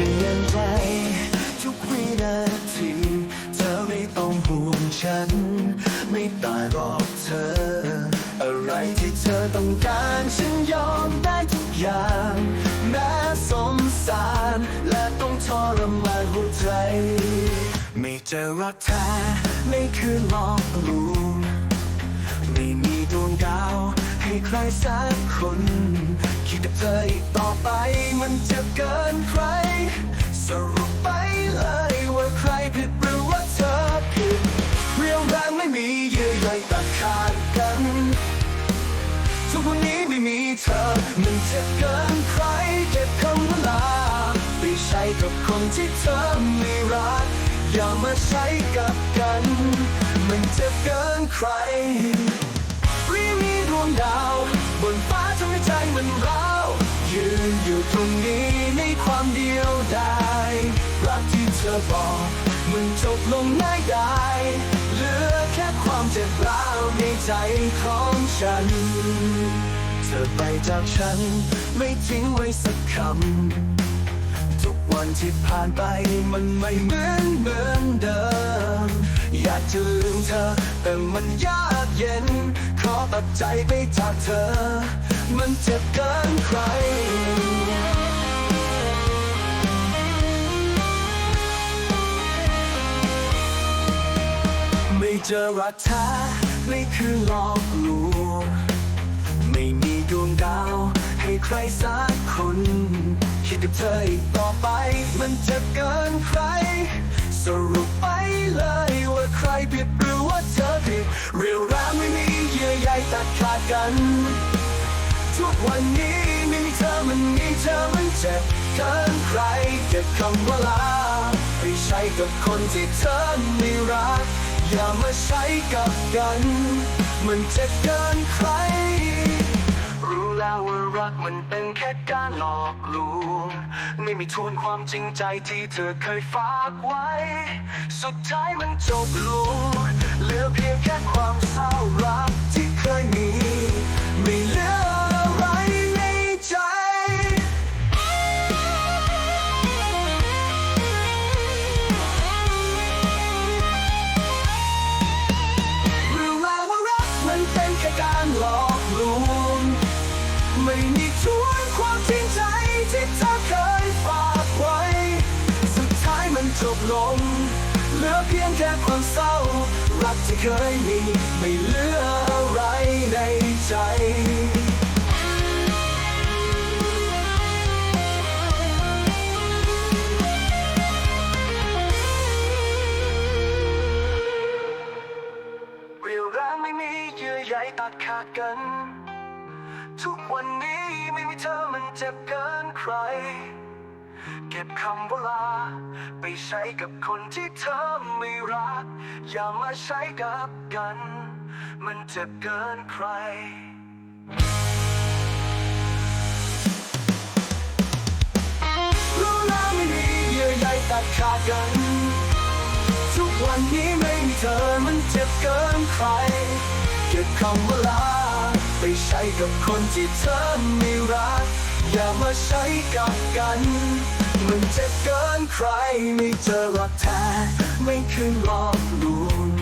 ลี่ยนทุกวินาทีเธอไม่ต้องห่วฉัน ไม่ตายรอบเธอ อะไรที่เธอต้องการฉันยอมได้ทุกอย่างแม้สมสารและต้องทรมานหัใจ ไม่เจอรักไม่คือหลอกลวงไม่มีดวงดาให้ใครสักคน คิดกับเธออีกต่อไปมันจะเกิน เธอ มันเจะเกินใครเก็บคำว่าลาไปใช้กับคนที่เธอไม่รัก อย่ามาใช้กับกัน มันเจะเกินใครไม่มีดวงดาว บนฟ้าทำให้ใจมันร้าวยืนอยู่ตรงนี้ในความเดียวดายรักที่เธอบอกมันจบลงง่ายดายเหลือแค่ความเจ็บร้าวในใจของฉัน ธอไปจากฉัน ไม่ทิ้งไว้สักคำ ทุกวันที่ผ่านไปมันไม่เหมือนเหมือนเดิม อยากจะลืมเธอ แต่มันยากเย็น ขอตัดใจไปจากเธอ มันเจ็บเกินใครไม่เจอรักแท้ไม่คือหลอก รสักคน คิดกับเธออีกต่อไป มันจะเกินใคร สรุปไปเลยว่าใครผิดหรือว่าเธอผิด เรียวแรงไม่มีเยื่อใยตัดขาดกัน ทุกวันนี้ไม่มีเธอมันมีเธอมันเจ็บเกินใครเก็บคำว่าลาไปใช้กับคนที่เธอไม่รัก อย่ามาใช้กับกัน มันจะเกินใคร รู้แล้วว่ารักมันเป็นแค่การหลอกลวง ไม่มีทวนความจริงใจที่เธอเคยฝากไว้ สุดท้ายมันจบลงเหลือเพียงแค่ความเศร้า ลง เหลือเพียงแค่ความเศร้า รักที่เคยมี ไม่เหลืออะไรในใจเวลาไม่มีเยื่อใยตัดขาดกัน ทุกวันนี้ไม่มีเธอมันเจ็บเกินใคร เก็บคำว่าลา ไปใช้กับคนที่เธอไม่รัก อย่ามาใช้กับกัน มันเจ็บเกินใครรู้แล้วไม่มีเยื่อใยตัดขาดกัน ทุกวันนี้ไม่มีเธอมันเจ็บเกินใคร เก็บคำว่าลา ไปใช้กับคนที่เธอไม่รัก อย่ามาใช้กับกัน มันเจ็บเกินใครไม่เจอรักแท้ไม่คืนรอบลวง